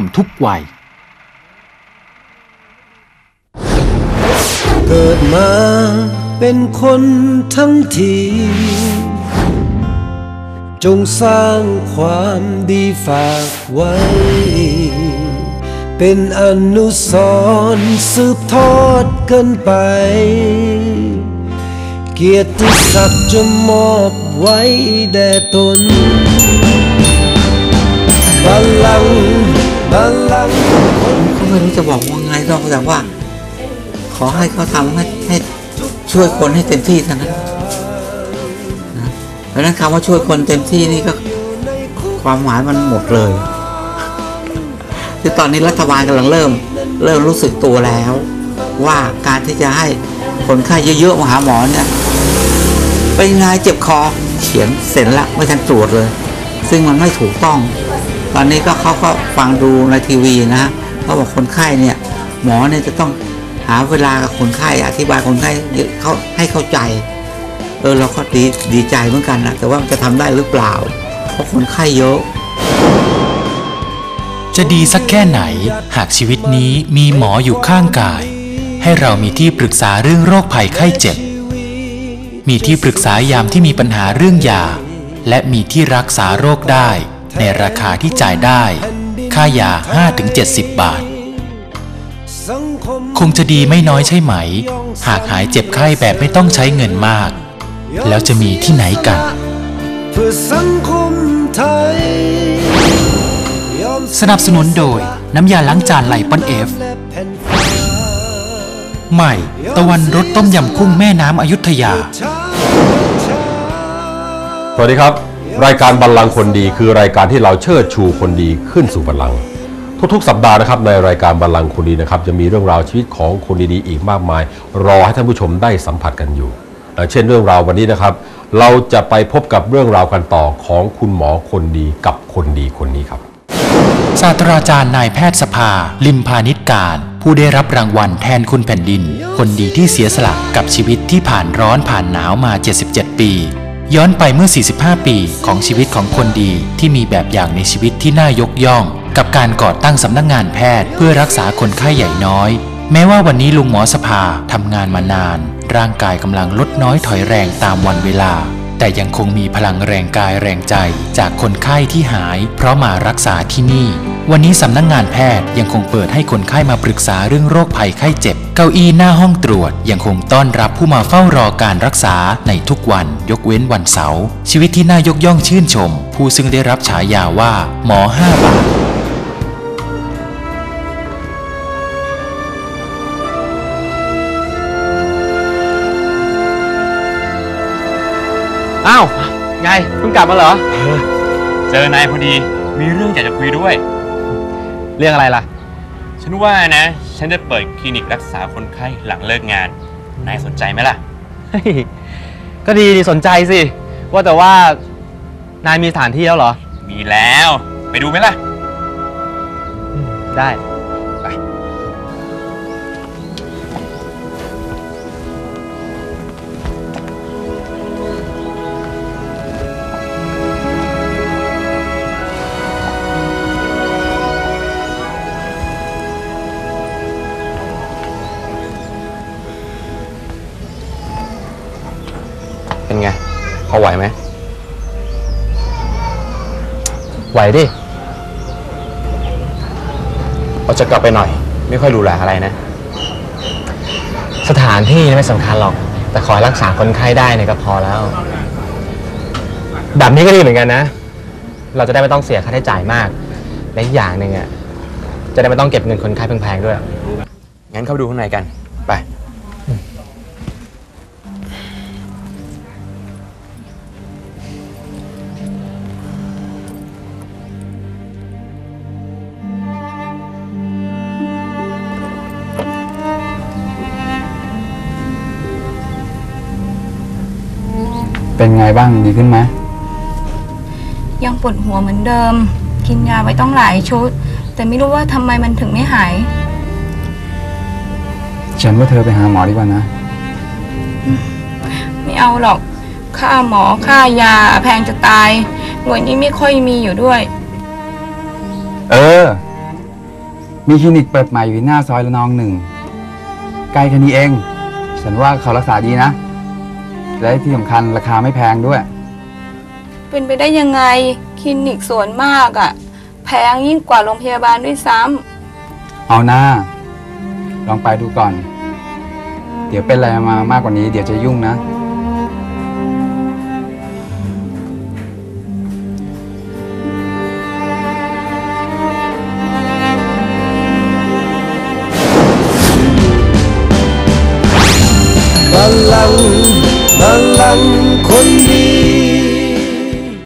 มทุกวัย เกิดมาเป็นคนทั้งที จงสร้างความดีฝากไว้ เป็นอนุสรณ์สืบทอดกันไป เกียรติศักดิ์จะมอบไว้แด่ตนบัลลัง ก็ไม่รู้จะบอกว่าไงนอกจากว่า ขอให้เขาทำให้ให้ช่วยคนให้เต็มที่เท่านั้นนะเพราะฉะนั้นคำว่าช่วยคนเต็มที่นี่ก็ความหมายมันหมดเลยคือตอนนี้รัฐบาลกำลังเริ่ม เริ่มรู้สึกตัวแล้ว ว่าการที่จะให้คนไข้เยอะๆมาหาหมอเนี่ยเป็นไงเจ็บคอเขียนเสร็จละไม่ทันตรวจเลย ซึ่งมันไม่ถูกต้อง ตอนนี้ก็เขาก็ฟังดูในทีวีนะฮะเขาบอกคนไข้เนี่ยหมอเนี่ยจะต้องหาเวลากับคนไข้อธิบายคนไข้เขาให้เข้าใจ เออเราก็ดีดีใจเหมือนกันนะแต่ว่าจะทำได้หรือเปล่า เพราะคนไข้เยอะ จะดีสักแค่ไหน หากชีวิตนี้มีหมออยู่ข้างกาย ให้เรามีที่ปรึกษาเรื่องโรคภัยไข้เจ็บ มีที่ปรึกษายามที่มีปัญหาเรื่องยาและมีที่รักษาโรคได้ ในราคาที่จ่ายได้ ค่ายา 5-70 บาทสังคมคงจะดีไม่น้อยใช่ไหม หากหายเจ็บไข้แบบไม่ต้องใช้เงินมาก แล้วจะมีที่ไหนกัน เพื่อสังคมไทย สนับสนุนโดยน้ำยาล้างจานไลปอนเอฟ ใหม่ ตะวันรสต้มยำกุ้งแม่น้ำอยุธยา สวัสดีครับ รายการบัลลังก์คนดีคือรายการที่เราเชิดชูคนดีขึ้นสู่บัลลังก์ทุกๆ สัปดาห์นะครับในรายการบัลลังก์คนดีนะครับจะมีเรื่องราวชีวิตของคนดีๆอีกมากมาย รอให้ท่านผู้ชมได้สัมผัสกันอยู่เช่นเรื่องราววันนี้นะครับ เราจะไปพบกับเรื่องราวกันต่อของคุณหมอคนดีกับคนดีคนนี้ครับศาสตราจารย์นายแพทย์สภา ลิมพานิชการ ผู้ได้รับรางวัลแทนคุณแผ่นดิน คนดีที่เสียสละกับชีวิตที่ผ่านร้อนผ่านหนาวมา 77 ปี ย้อนไปเมื่อ 45 ปีของชีวิตของคนดีที่มีแบบอย่างในชีวิตที่น่ายกย่อง กับการก่อตั้งสำนักงงานแพทย์เพื่อรักษาคนไข้ใหญ่น้อย แม้ว่าวันนี้ลุงหมอสภาทำงานมานาน ร่างกายกำลังลดน้อยถอยแรงตามวันเวลา แต่ยังคงมีพลังแรงกายแรงใจจากคนไข้ที่หาย เพราะมารักษาที่นี่ วันนี้สำนักงงานแพทย์ยังคงเปิดให้คนไข้มาปรึกษาเรื่องโรคภัยไข้เจ็บ เก้าอี้หน้าห้องตรวจ ยังคงต้อนรับผู้มาเฝ้ารอการรักษาในทุกวันยกเว้นวันเสาร์ชีวิตที่น่ายกย่องชื่นชม ผู้ซึ่งได้รับฉายาว่า หมอห้าบาทอ้าว ไงเพิ่งกลับมาเหรอ เจอนายพอดี มีเรื่องอยากจะคุยด้วย เรื่องอะไรล่ะ ฉันว่านะ ฉันจะเปิดคลินิกรักษาคนไข้หลังเลิกงาน นายสนใจไหมล่ะ เฮ้ยก็ดีดีสนใจสิ ว่าแต่ว่านายมีสถานที่แล้วเหรอ มีแล้ว ไปดูไหมล่ะ ได้เป็ อไหวไหม ไหวดิเราจะกลับไปหน่อย ไม่ค่อยดูแลอะไรนะ สถานที่ไม่สำคัญหรอก แต่ขอให้รักษาคนไข้ได้เนี่ยก็พอแล้ว แบบนี้ก็ดีเหมือนกันนะ เราจะได้ไม่ต้องเสียค่าใช้จ่ายมากและอีกอย่างหนึ่งอะจะได้ไม่ต้องเก็บเงินคนไข้แพงๆด้วย งั้นเข้าไปดูข้างในกัน ไป เป็นไงบ้างดีขึ้นไหมยังปวดหัวเหมือนเดิม กินยาไว้ต้องหลายชุด แต่ไม่รู้ว่าทำไมมันถึงไม่หาย ฉันว่าเธอไปหาหมอดีกว่านะ ไม่เอาหรอก ค่าหมอค่ายาแพงจะตายหน่วยนี้ไม่ค่อยมีอยู่ด้วย เออ มีคลินิกเปิดใหม่อยู่ที่หน้าซอยละนองหนึ่ง ใกล้แค่นี้เอง ฉันว่าเขารักษาดีนะ และที่สำคัญราคาไม่แพงด้วย เป็นไปได้ยังไงคลินิกส่วนมากอะแพงยิ่งกว่าโรงพยาบาลด้วยซ้ำเอาหน้า ลองไปดูก่อน เดี๋ยวเป็นอะไรมามากกว่านี้เดี๋ยวจะยุ่งนะบั งก์บัลลังก์คนดี